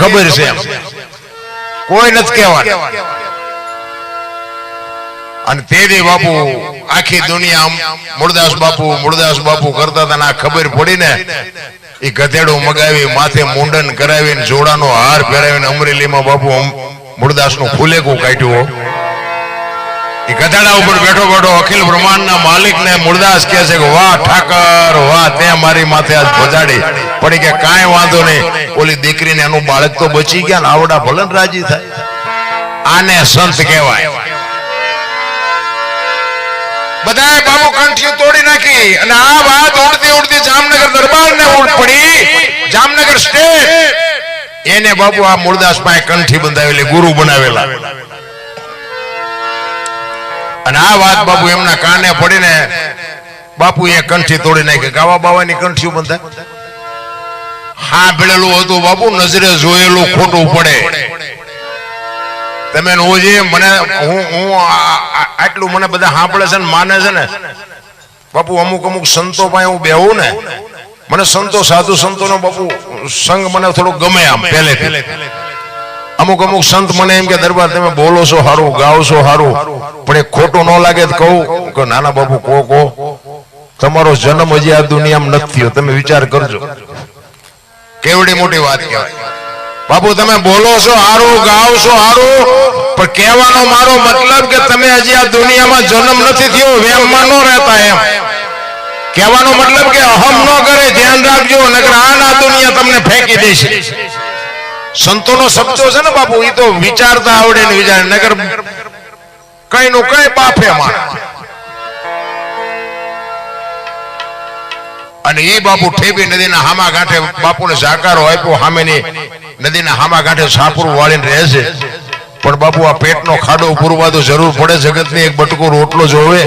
ખબર છે કોઈ નથી કહેવાનું. અને તેથી બાપુ આખી દુનિયા મુરદાસ બાપુ મુરદાસ બાપુ કરતા હતા ને આ ખબર પડી ને એ ગધેડો મગાવી માથે મુંડન કરાવીને જોડાનો હાર પહેરાવીને અમરેલીમાં બાપુ મુરદાસનું ફૂલેકું કાઢ્યું. એ ગધેડા ઉપર બેઠો બેઠો અખિલ બ્રહ્માંડના માલિક ને મુરદાસ કહે છે કે, વાહ, ઠાકર, વાહ, તે મારી માથે આજ ભજાડી. પડી કે, કાંઈ વાંધો નહીં. ઓલી દીકરીને એનું બાળક તો બચી ગયા ને આવડા ભલન રાજી થાય. આને સંત કહેવાય. બધાએ બાબુ કંઠી તોડી નાખી અને આ વાત ઉડતી ઉડતી જામનગર દરબાર ને ઉડ પડી. જામનગર સ્ટેટ એને બાબુ આ મુરદાસ પાસે કંઠી બંધાવેલી, ગુરુ બનાવેલા. અને આ વાત બાપુ એમના કાને પડીને બાપુ એ કંઠી તોડી નાખી. ગાવા બાવાની કંઠી બંધાય હા ભેળેલું હતું બાપુ નજરે જોયેલું ખોટું પડે. તમે રોજે મને હું હું આટલું મને બધા સાંભળે છે ને માને છે ને. બાપુ અમુક અમુક સંતો પાસે હું બેહું ને મને સંતો સાધુ સંતોનો બાપુ સંગ મને થોડો ગમે આમ પહેલે અમુક અમુક સંત મને એમ કે દરબાર તમે બોલો છો સારું ગાઓ છો સારું. પણ એ ખોટું ન લાગે કહું કે નાના બાપુ કો કો તમારો જન્મ હજી આ દુનિયામાં નથી થયો. તમે વિચાર કરજો. કેવડી મોટી વાત કહેવાય. બાપુ, તમે બોલો છો સારું ગાવ છો સારું પણ કહેવાનો મારો મતલબ કે તમે હજી આ દુનિયામાં જન્મ નથી થયો વેમમાં ન રહેતા એમ. કહેવાનો મતલબ કે અહમ ન કરે, ધ્યાન રાખજો, નકર આના દુનિયા તમને ફેંકી દેશે. સંતોનો શબ્દો છે ને બાપુ એ તો વિચારતા આવડે ને વિચાર. નગર કઈ નું કઈ બાફે માણ અને એ બાપુ ઠેબી નદીના હામા કાંઠે બાપુને સાકારો આપ્યો સામેની નદીના હામા કાંઠે સાપરું વાળીને રહે પણ બાપુ આ પેટનો ખાડો પૂરવા તો જરૂર પડે, જગતની એક બટકો રોટલો જોવે.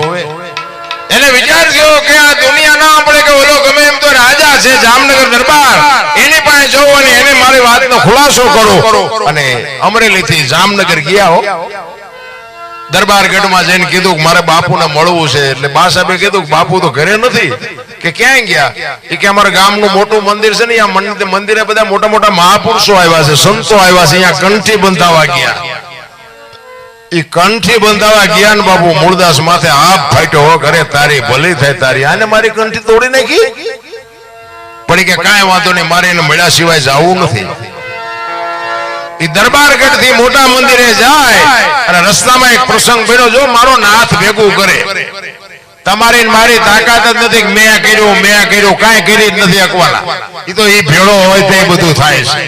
એને વિચાર થયો કે આ દુનિયા ના આપણે કે ઓલો ગમે એમ તો રાજા છે, જામનગર દરબાર. એની પાસે જવું અને એને મારી વાતનો ખુલાસો કરો. અને અમરેલી થી જામનગર ગયા હો. દરબાર ગઢમાં જઈને કીધું કે મારે બાપુને મળવું છે. એટલે બા સાહેબે કીધું કે બાપુ તો ઘરે નથી. કે ક્યાંય ગયા? એ કે અમારા ગામનું મોટું મંદિર છે ને આ મંદિરે બધા મોટા મોટા મહાપુરુષો આવ્યા છે, સંતો આવ્યા છે અહીંયા કંઠી બંધાવા ગયા. એ કંઠી બંધાવા ગયા ને બાપુ મૂળદાસ માથે આપ ફાટ્યો, હો, ઘરે તારી ભલી થાય તારી. આને મારી કંઠી તોડી નાખી? પણ કે કાંઈ વાંધો નહીં, મારે એને મળ્યા સિવાય જવું નથી. ઈ દરબારગઢથી મોટા મંદિરે જાય અને રસ્તામાં એક પ્રસંગ બન્યો, જો મારો નાથ ભેગું કરે. તમારી મારી તાકાત જ નથી મેં કર્યું મેં કર્યું, કાંઈ કરી જ નથી અકવાના એ તો એ ભેળો હોય તે બધું થાય છે.